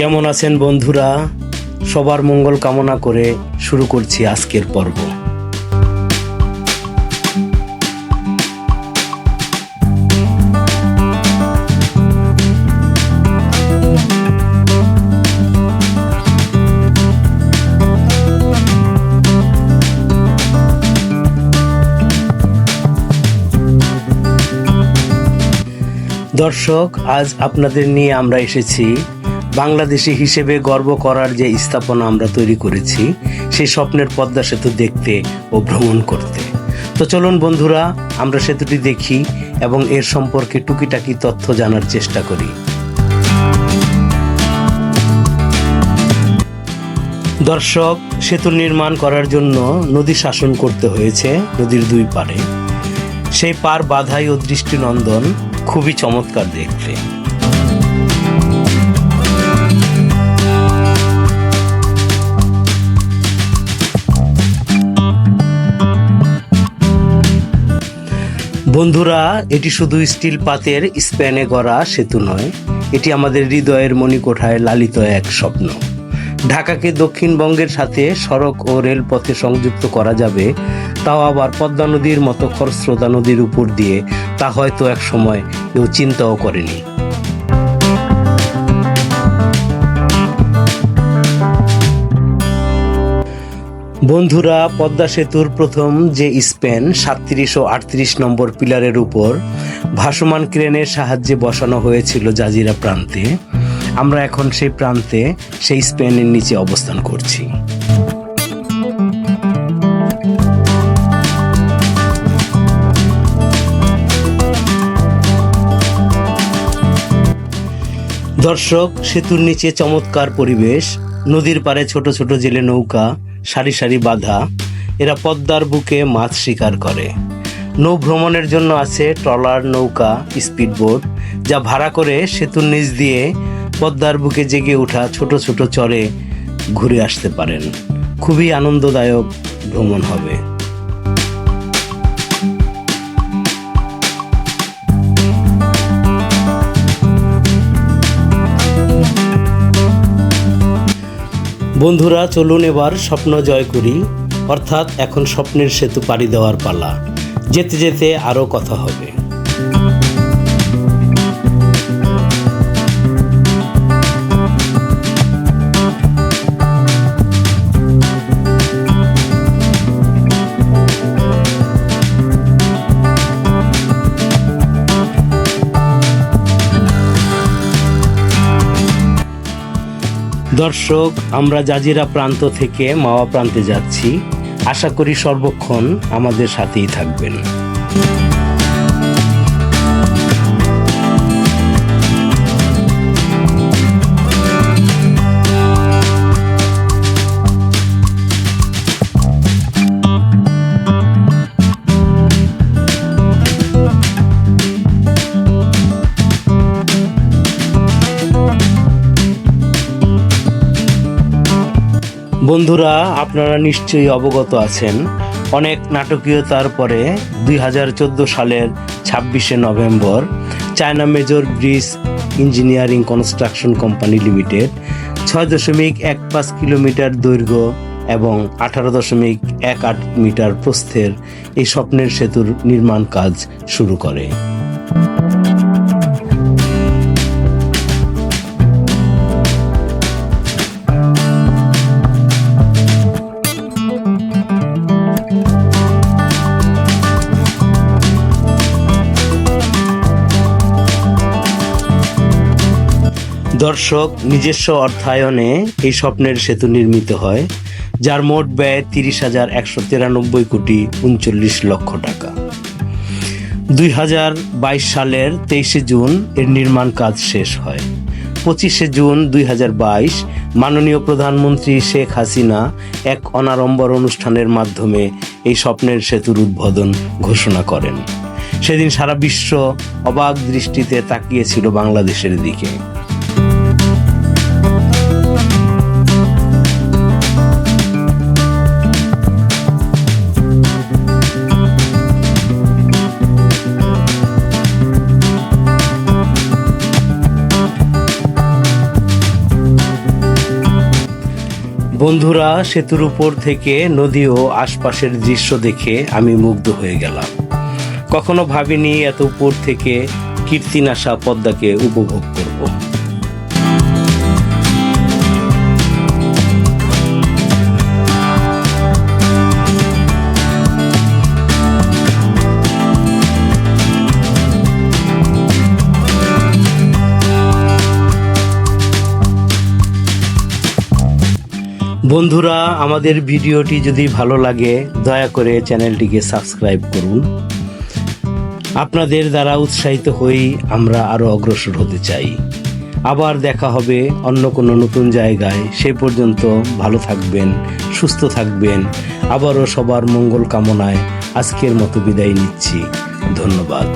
কেমন আছেন বন্ধুরা? সবার মঙ্গল কামনা করে শুরু করছি আজকের পর্ব। দর্শক, আজ আপনাদের নিয়ে আমরা এসেছি বাংলাদেশি হিসেবে গর্ব করার যে স্থাপনা আমরা তৈরি করেছি, সেই স্বপ্নের পদ্মা সেতু দেখতে ও ভ্রমণ করতে। তো চলুন বন্ধুরা, আমরা সেতুটি দেখি এবং এর সম্পর্কে টুকিটাকি তথ্য জানার চেষ্টা করি। দর্শক, সেতু নির্মাণ করার জন্য নদী শাসন করতে হয়েছে নদীর দুই পারে সেই পার বাধাই ও দৃষ্টিনন্দন খুবই চমৎকার দেখতে। বন্ধুরা, এটি শুধু স্টিল পাতের স্প্যানে গড়া সেতু নয়, এটি আমাদের হৃদয়ের মণিকোঠায় লালিত এক স্বপ্ন। ঢাকাকে দক্ষিণবঙ্গের সাথে সড়ক ও রেলপথে সংযুক্ত করা যাবে, তাও আবার পদ্মা নদীর মতো খরস্রোতা নদীর উপর দিয়ে, তা হয়তো এক সময় কেউ চিন্তাও করেনি। বন্ধুরা, পদ্মা সেতুর প্রথম যে স্পেন সাতত্রিশ ও আটত্রিশ নম্বর পিলারের উপর ভাসমান ক্রেনের সাহায্যে বসানো হয়েছিল জাজিরা প্রান্তে, আমরা এখন সেই প্রান্তে সেই স্পেনের নিচে অবস্থান করছি। দর্শক, সেতুর নিচে চমৎকার পরিবেশ, নদীর পাড়ে ছোট ছোট জেলে নৌকা সারি সারি বাধা, এরা পদ্মার বুকে মাছ শিকার করে। নৌ ভ্রমণের জন্য আছে ট্রলার, নৌকা, স্পিডবোট, যা ভাড়া করে সেতুর নিচ দিয়ে পদ্মার বুকে জেগে ওঠা ছোট ছোট চরে ঘুরে আসতে পারেন। খুবই আনন্দদায়ক ভ্রমণ হবে। বন্ধুরা, চলুন এবার স্বপ্ন জয় করি। অর্থাৎ এখন স্বপ্নের সেতু পাড়ি দেওয়ার পালা। যেতে যেতে আরও কথা হবে। দর্শক আমরা জাজিরা প্রান্ত থেকে মাওয়া প্রান্তে যাচ্ছি। আশা করি সর্বক্ষণ আমাদের সাথেই থাকবেন। বন্ধুরা, আপনারা নিশ্চয়ই অবগত আছেন, অনেক নাটকীয়তার পরে দুই হাজার চোদ্দ সালের ছাব্বিশে November China major bridge engineering construction company limited, ছয় দশমিক এক পাঁচ কিলোমিটার দৈর্ঘ্য এবং আঠারো দশমিক এক আট মিটার প্রস্থের এই স্বপ্নের সেতুর নির্মাণ কাজ শুরু করে। দর্শক, নিজস্ব অর্থায়নে এই স্বপ্নের সেতু নির্মিত হয়, যার মোট ব্যয় তিরিশ হাজার একশো তিরানব্বই কোটি উনচল্লিশ লক্ষ টাকা। দুই হাজার বাইশ সালের তেইশে জুন এর নির্মাণ কাজ শেষ হয়। পঁচিশে জুন দুই হাজার বাইশ মাননীয় প্রধানমন্ত্রী শেখ হাসিনা এক অনাড়ম্বর অনুষ্ঠানের মাধ্যমে এই স্বপ্নের সেতুর উদ্বোধন ঘোষণা করেন। সেদিন সারা বিশ্ব অবাক দৃষ্টিতে তাকিয়েছিল বাংলাদেশের দিকে। বন্ধুরা, সেতুর উপর থেকে নদী ও আশপাশের দৃশ্য দেখে আমি মুগ্ধ হয়ে গেলাম। কখনো ভাবিনি এত উপর থেকে কীর্তিনাশা পদ্মাকে উপভোগ বন্ধুরা, আমাদের ভিডিওটি যদি ভালো লাগে, দয়া করে চ্যানেলটিকে সাবস্ক্রাইব করুন। আপনাদের দ্বারা উৎসাহিত হই আমরা আরও অগ্রসর হতে চাই। আবার দেখা হবে অন্য কোনো নতুন জায়গায়। সে পর্যন্ত ভালো থাকবেন, সুস্থ থাকবেন। আবারও সবার মঙ্গল কামনায় আজকের মতো বিদায় নিচ্ছি। ধন্যবাদ।